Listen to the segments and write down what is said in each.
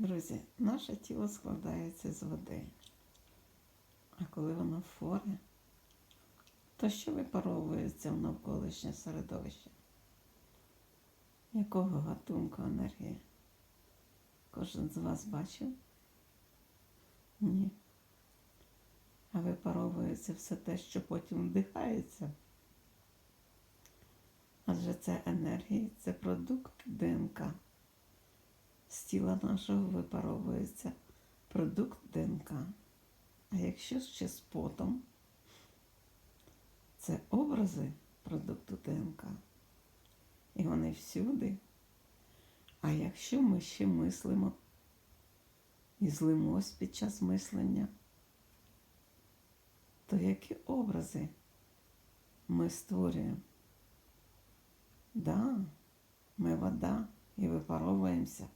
Друзі, наше тіло складається з води. А коли воно форе, то що випаровується в навколишнє середовище? Якого гатунку енергії? Кожен з вас бачив? Ні. А випаровується все те, що потім вдихається. Адже це енергія, це продукт ДНК. З тіла нашого випаровується продукт ДНК. А якщо ще з потом, це образи продукту ДНК. І вони всюди. А якщо ми ще мислимо і злимось під час мислення, то які образи ми створюємо? Да, ми вода і випаровуємося.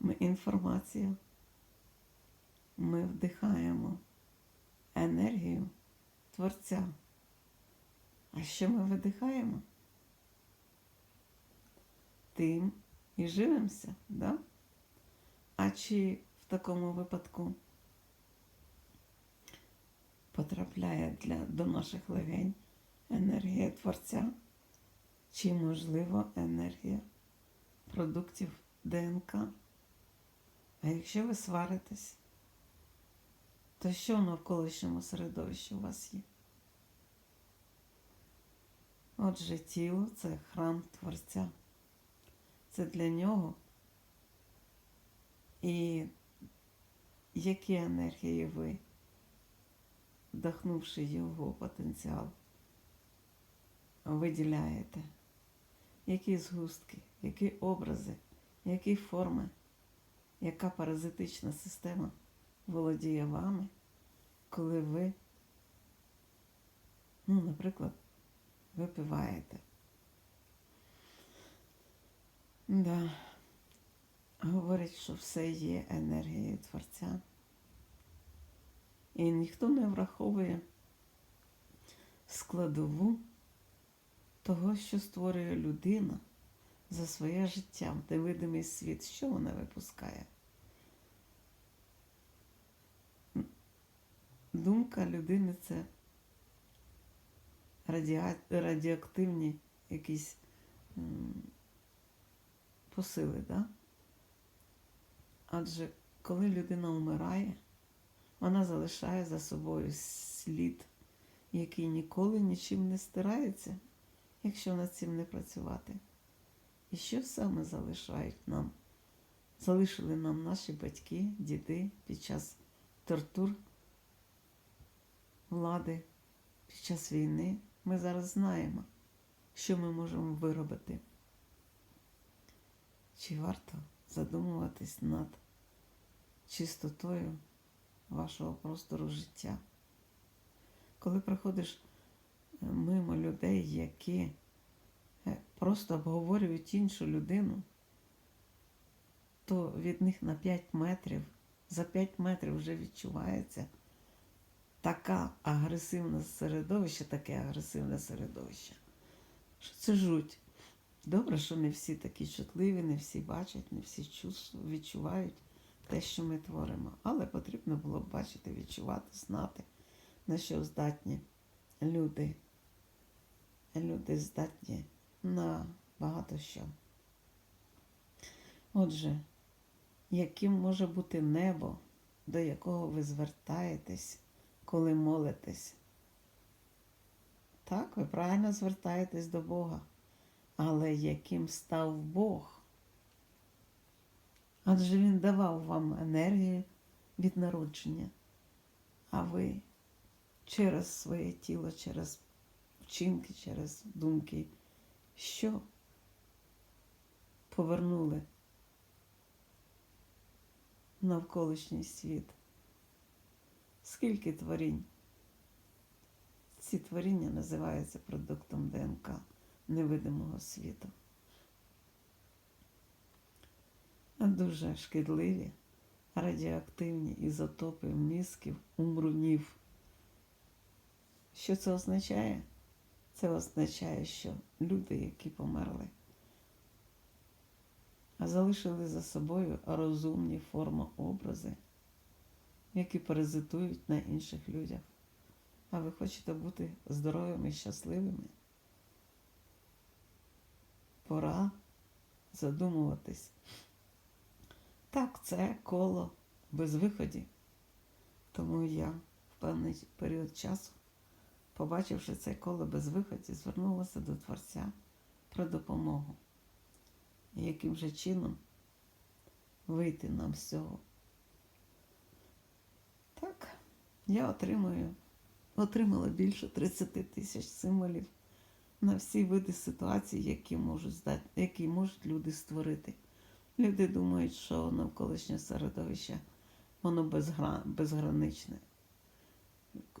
Ми інформацію. Ми вдихаємо енергію Творця. А що ми видихаємо? Тим і живемося, да? А чи в такому випадку потрапляє для, до наших легень енергія Творця? Чи, можливо, енергія продуктів ДНК? А якщо ви сваритесь, то що в навколишньому середовищі у вас є? Отже, тіло це храм Творця. Це для нього. І які енергії ви, вдохнувши його потенціал, виділяєте? Які згустки, які образи, які форми, яка паразитична система володіє вами, коли ви, ну, наприклад, випиваєте. Да. Говорять, що все є енергією Творця. І ніхто не враховує складову того, що створює людина за своє життя в невидимий світ. Що вона випускає? Думка людини це радіа... радіоактивні якісь посили, да? Адже коли людина вмирає, вона залишає за собою слід, який ніколи нічим не стирається, якщо над цим не працювати. І що саме залишають нам? Залишили нам наші батьки, діди під час тортур влади, під час війни. Ми зараз знаємо, що ми можемо виробити. Чи варто задумуватись над чистотою вашого простору життя? Коли приходиш е, мимо людей, які просто обговорюють іншу людину, то від них на 5 метрів, за 5 метрів вже відчувається така агресивне середовище, таке агресивне середовище, що це жуть. Добре, що не всі такі чутливі, не всі бачать, не всі відчувають те, що ми творимо. Але потрібно було б бачити, відчувати, знати, на що здатні люди. Люди здатні на багато що. Отже, яким може бути небо, до якого ви звертаєтесь, коли молитесь? Так, ви правильно звертаєтесь до Бога. Але яким став Бог? Адже Він давав вам енергію від народження, а ви через своє тіло, через вчинки, через думки, що повернули навколишній світ? Скільки творінь? Ці творіння називаються продуктом ДНК невидимого світу. Дуже шкідливі радіоактивні ізотопи мізків, умрунів. Що це означає? Це означає, що люди, які померли залишили за собою розумні формообрази, які паразитують на інших людях. А ви хочете бути здоровими і щасливими? Пора задумуватись. Так, це коло без виходів. Тому я в певний період часу, побачивши це коло без виходів, звернулася до Творця про допомогу. Яким же чином вийти нам з цього? Так, я отримую, отримала більше 30 тисяч символів на всі види ситуацій, які можуть, здати, які можуть люди створити. Люди думають, що навколишнє середовище воно безгра... безграничне.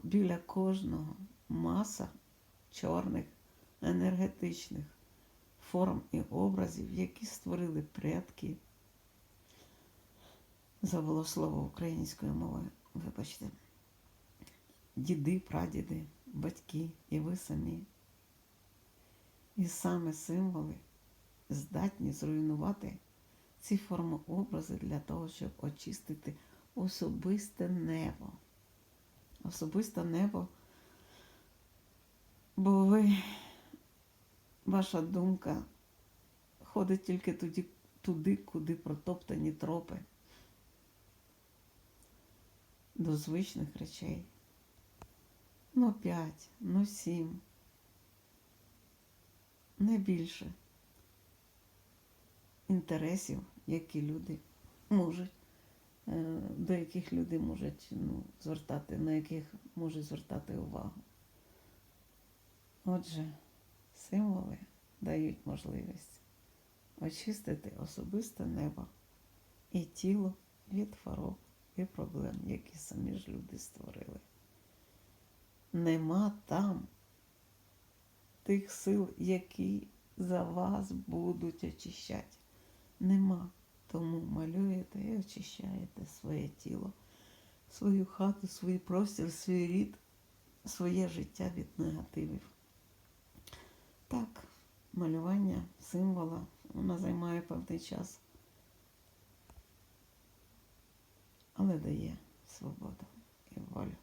Біля кожного маса чорних енергетичних форм і образів, які створили предки. Забуло слово українською мовою, вибачте. Діди, прадіди, батьки і ви самі. І саме символи здатні зруйнувати ці формообрази для того, щоб очистити особисте небо. Особисте небо, бо ви, ваша думка ходить тільки туди, туди, куди протоптані тропи до звичних речей. Ну п'ять, ну сім, не більше інтересів, які люди можуть, е, до яких люди можуть ну, звертати, на яких можуть звертати увагу. Отже, символи дають можливість очистити особисте небо і тіло від хвороб і проблем, які самі ж люди створили. Нема там тих сил, які за вас будуть очищати. Нема. Тому малюєте і очищаєте своє тіло, свою хату, свій простір, свій рід, своє життя від негативів. Малювання символа, вона займає певний час, але дає свободу і волю.